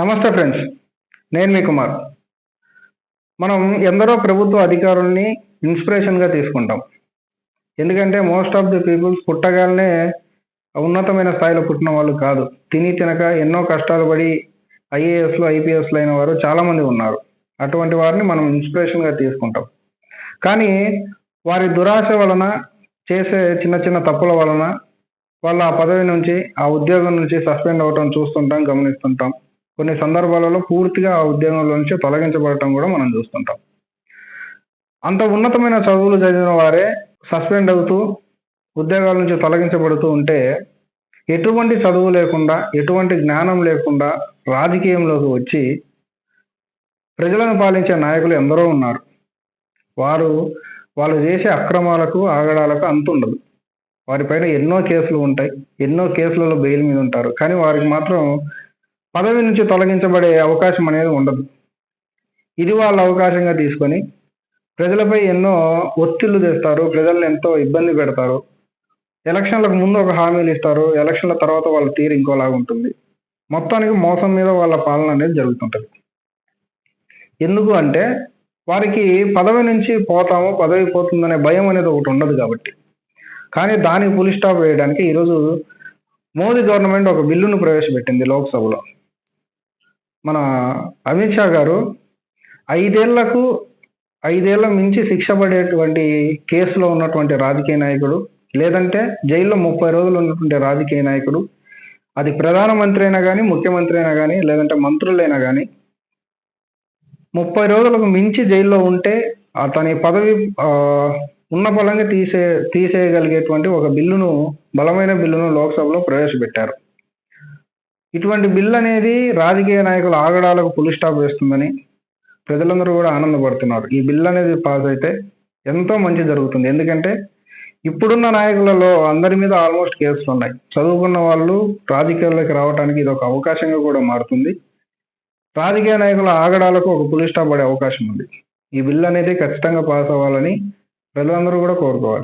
నమస్తే ఫ్రెండ్స్ నేను మీ కుమార్. మనం ఎందరో ప్రభుత్వ అధికారుల్ని ఇన్స్పిరేషన్గా తీసుకుంటాం. ఎందుకంటే మోస్ట్ ఆఫ్ ది పీపుల్స్ పుట్టగానే ఉన్నతమైన స్థాయిలో పుట్టిన వాళ్ళు కాదు. తిని తినక ఎన్నో కష్టాలు పడి ఐఏఎస్లు ఐపీఎస్లు అయిన వారు చాలామంది ఉన్నారు. అటువంటి వారిని మనం ఇన్స్పిరేషన్గా తీసుకుంటాం. కానీ వారి దురాశ వలన చేసే చిన్న చిన్న తప్పుల వలన వాళ్ళ ఆ పదవి నుంచి ఆ ఉద్యోగం నుంచి సస్పెండ్ అవటం చూస్తుంటాం గమనిస్తుంటాం. కొన్ని సందర్భాలలో పూర్తిగా ఆ ఉద్యోగంలో నుంచి తొలగించబడటం కూడా మనం చూస్తుంటాం. అంత ఉన్నతమైన చదువులు చదివిన వారే సస్పెండ్ అవుతూ ఉద్యోగాల నుంచి తొలగించబడుతూ ఉంటే ఎటువంటి చదువు లేకుండా ఎటువంటి జ్ఞానం లేకుండా రాజకీయంలోకి వచ్చి ప్రజలను పాలించే నాయకులు ఎందరో ఉన్నారు. వారు వాళ్ళు చేసే అక్రమాలకు ఆగడాలకు అంతుండదు. వారిపైన ఎన్నో కేసులు ఉంటాయి ఎన్నో కేసులలో బెయిల్ మీద ఉంటారు. కానీ వారికి మాత్రం పదవి నుంచి తొలగించబడే అవకాశం అనేది ఉండదు. ఇది వాళ్ళ అవకాశంగా తీసుకొని ప్రజలపై ఎన్నో ఒత్తిళ్ళు తెస్తారు ప్రజల్ని ఎంతో ఇబ్బంది పెడతారు. ఎలక్షన్లకు ముందు ఒక హామీలు ఇస్తారు ఎలక్షన్ల తర్వాత వాళ్ళ తీరు ఇంకోలాగా ఉంటుంది. మొత్తానికి మోసం మీద వాళ్ళ పాలన అనేది జరుగుతుంటుంది. ఎందుకు అంటే వారికి పదవి నుంచి పోతాము పదవి పోతుందనే భయం అనేది ఒకటి ఉండదు కాబట్టి. కానీ దానికి పులి స్టాప్ వేయడానికి ఈరోజు మోదీ గవర్నమెంట్ ఒక బిల్లును ప్రవేశపెట్టింది లోక్సభలో. మన అమిత్ షా గారు ఐదేళ్ళకు ఐదేళ్ళ మించి శిక్ష పడేటువంటి కేసులో ఉన్నటువంటి రాజకీయ నాయకుడు లేదంటే జైల్లో ముప్పై రోజులు ఉన్నటువంటి రాజకీయ నాయకుడు అది ప్రధానమంత్రి అయినా కానీ ముఖ్యమంత్రి అయినా కానీ లేదంటే మంత్రులైనా కానీ ముప్పై రోజులకు మించి జైల్లో ఉంటే అతని పదవి ఉన్న బలంగా తీసే తీసేయగలిగేటువంటి ఒక బిల్లును బలమైన బిల్లును లోక్సభలో ప్రవేశపెట్టారు. ఇటువంటి బిల్ అనేది రాజకీయ నాయకుల ఆగడాలకు పులి స్టాప్ వేస్తుందని ప్రజలందరూ కూడా ఆనందపడుతున్నారు. ఈ బిల్ అనేది పాస్ అయితే ఎంతో మంచి జరుగుతుంది. ఎందుకంటే ఇప్పుడున్న నాయకులలో అందరి మీద ఆల్మోస్ట్ కేసులు ఉన్నాయి. చదువుకున్న వాళ్ళు రాజకీయాల్లోకి రావడానికి ఇది ఒక అవకాశంగా కూడా మారుతుంది. రాజకీయ నాయకుల ఆగడాలకు ఒక పులి స్టాప్ పడే అవకాశం ఉంది. ఈ బిల్ అనేది ఖచ్చితంగా పాస్ అవ్వాలని ప్రజలందరూ కూడా కోరుకోవాలి.